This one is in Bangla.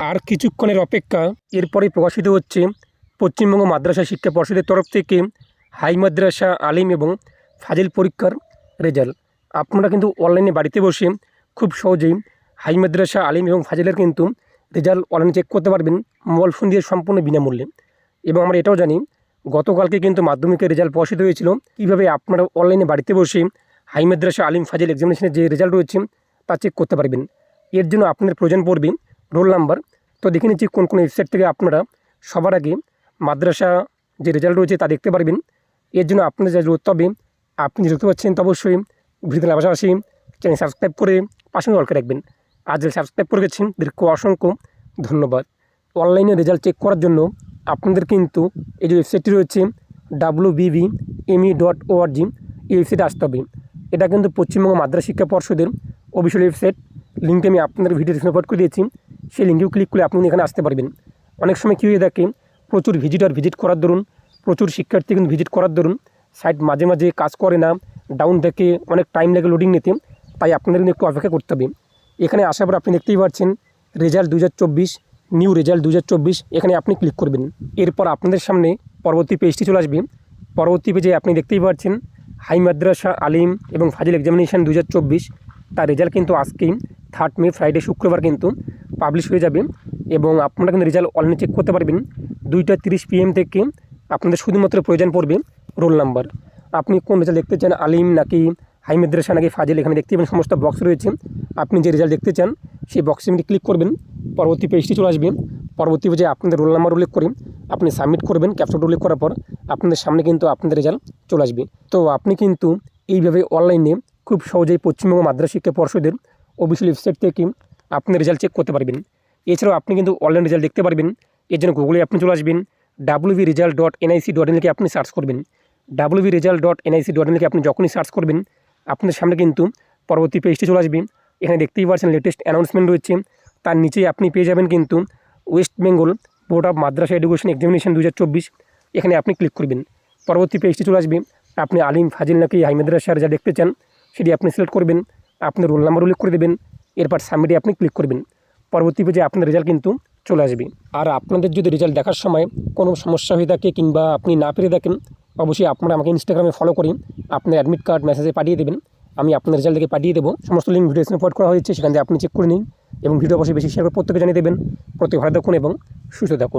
আর কিছুক্ষণের অপেক্ষা এরপরে প্রকাশিত হচ্ছে পশ্চিমবঙ্গ মাদ্রাসা শিক্ষা পর্ষদের তরফ থেকে হাই মাদ্রাসা আলিম এবং ফাজিল পরীক্ষার রেজাল্ট। আপনারা কিন্তু অনলাইনে বাড়িতে বসে খুব সহজেই হাই মাদ্রাসা আলিম এবং ফাজিলের কিন্তু রেজাল্ট অনলাইনে চেক করতে পারবেন মোবাইল ফোন দিয়ে সম্পূর্ণ বিনামূল্যে। এবং আমরা এটাও জানি, গতকালকে কিন্তু মাধ্যমিকের রেজাল্ট প্রকাশিত হয়েছিল। কীভাবে আপনারা অনলাইনে বাড়িতে বসে হাই মাদ্রাসা আলিম ফাজিল এক্সামিনেশনের যে রেজাল্ট রয়েছে তা চেক করতে পারবেন। এর জন্য আপনাদের প্রয়োজন পড়বে রোল নাম্বার তো দেখে নিচ্ছি কোন কোন ওয়েবসাইট থেকে আপনারা সবার আগে মাদ্রাসা যে রেজাল্ট রয়েছে তা দেখতে পারবেন। এর জন্য আপনাদের যা করতে হবে, আপনি দেখতে পাচ্ছেন তো অবশ্যই ভিডিওতে পাশাপাশি চ্যানেল সাবস্ক্রাইব করে পাশে অলকে রাখবেন। যারা সাবস্ক্রাইব করে গেছেন, তাদেরকে অসংখ্য ধন্যবাদ। অনলাইনে রেজাল্ট চেক করার জন্য আপনাদের কিন্তু এই যে ওয়েবসাইটটি রয়েছে ডাব্লু বিবি এমই ডট ওআরজি এই ওয়েবসাইটে আসতে হবে। এটা কিন্তু পশ্চিমবঙ্গ মাদ্রাসা শিক্ষা পর্ষদের অফিসিয়াল ওয়েবসাইট লিঙ্কটি আমি আপনাদের ভিডিও ডিসক্রিপশনে করে দিয়েছি সেই লিঙ্কেও ক্লিক করে আপনি এখানে আসতে পারবেন। অনেক সময় কী হয়ে থাকে, প্রচুর ভিজিটার ভিজিট করার দরুন, প্রচুর শিক্ষার্থী কিন্তু ভিজিট করার দরুন সাইট মাঝে মাঝে কাজ করে না ডাউন থেকে অনেক টাইম লাগে লোডিং নিতে, তাই আপনাদের কিন্তু একটু অপেক্ষা করতে হবে। এখানে আসার পর আপনি দেখতেই পাচ্ছেন রেজাল্ট দু হাজার চব্বিশ নিউ রেজাল্ট দু হাজার চব্বিশ, এখানে আপনি ক্লিক করবেন। এরপর আপনাদের সামনে পরবর্তী পেজটি চলে আসবে। পরবর্তী পেজে আপনি দেখতেই পাচ্ছেন, হাই মাদ্রাসা আলিম এবং ফাজিল এক্সামিনেশান দু হাজার চব্বিশ, তার রেজাল্ট কিন্তু আজকেই। থার্ড মে, ফ্রাইডে, শুক্রবার কিন্তু পাবলিশ হয়ে যাবে এবং আপনারা কিন্তু রেজাল্ট অনলাইনে চেক করতে পারবেন। দুইটা তিরিশ পিএম থেকে আপনাদের শুধুমাত্র প্রয়োজন পড়বে রোল নাম্বার আপনি কোন রেজাল্ট দেখতে চান, আলিম নাকি হাই মাদ্রাসা নাকি ফাজিল, এখানে দেখতে পাবেন সমস্ত বক্স রয়েছে। আপনি যে রেজাল্ট দেখতে চান, সেই বক্সে আপনি ক্লিক করবেন, পরবর্তী পেজটি চলে আসবে। পরবর্তী পেজে আপনাদের রোল নাম্বার উল্লেখ করে আপনি সাবমিট করবেন ক্যাপচার উল্লেখ করার পর আপনাদের সামনে কিন্তু আপনাদের রেজাল্ট চলে আসবে। তো আপনি কিন্তু এইভাবে অনলাইনে খুব সহজেই পশ্চিমবঙ্গ মাদ্রাসা শিক্ষা পর্ষদের অফিসিয়াল ওয়েবসাইট থেকে আপনি রেজাল্ট চেক করতে পারবেন। এছাড়াও আপনি কিন্তু অনলাইন রেজাল্ট দেখতে পারবেন। এর জন্য গুগলে আপনি চলে আসবেন। WB result dot NIC dot ইনকে আপনি সার্চ করবেন। WB result dot NIC dot ইনকে আপনি যখনই সার্চ করবেন, আপনার সামনে কিন্তু পরবর্তী পেজটি চলে আসবে। এখানে দেখতেই পাচ্ছেন লেটেস্ট অ্যানাউন্সমেন্ট রয়েছে। তার নিচেই আপনি পেয়ে যাবেন কিন্তু West Bengal board of Madrasah education examination দু এখানে আপনি ক্লিক করবেন। পরবর্তী পেজটি চলে আসবে। আপনি আলিম, ফাজিল নাকি হাই মাদ্রাসার যা দেখতে চান, সেটি আপনি সিলেক্ট করবেন। আপনার রোল নাম্বার উল্লেখ করে দেবেন, এরপর সাবমিটে আপনি ক্লিক করবেন। পরবর্তী পেজে আপনার রেজাল্ট কিন্তু চলে আসবে। আর আপনাদের যদি রেজাল্ট দেখার সময় কোনো সমস্যা হয়ে থাকে কিংবা আপনি না পেরে থাকেন, অবশ্যই আপনারা আমাকে ইনস্টাগ্রামে ফলো করি আপনার অ্যাডমিট কার্ড মেসেজে পাঠিয়ে দেবেন। আমি আপনার রেজাল্ট থেকে পাঠিয়ে দেবো। সমস্ত লিঙ্ক ভিডিও পোস্ট করা হয়েছে, সেখান থেকে আপনি চেক করে নিন এবং ভিডিও অবশ্যই বেশি শেয়ার করে প্রত্যেকে জানিয়ে দেবেন। প্রত্যেক ভালো থাকুন এবং সুস্থ থাকুন।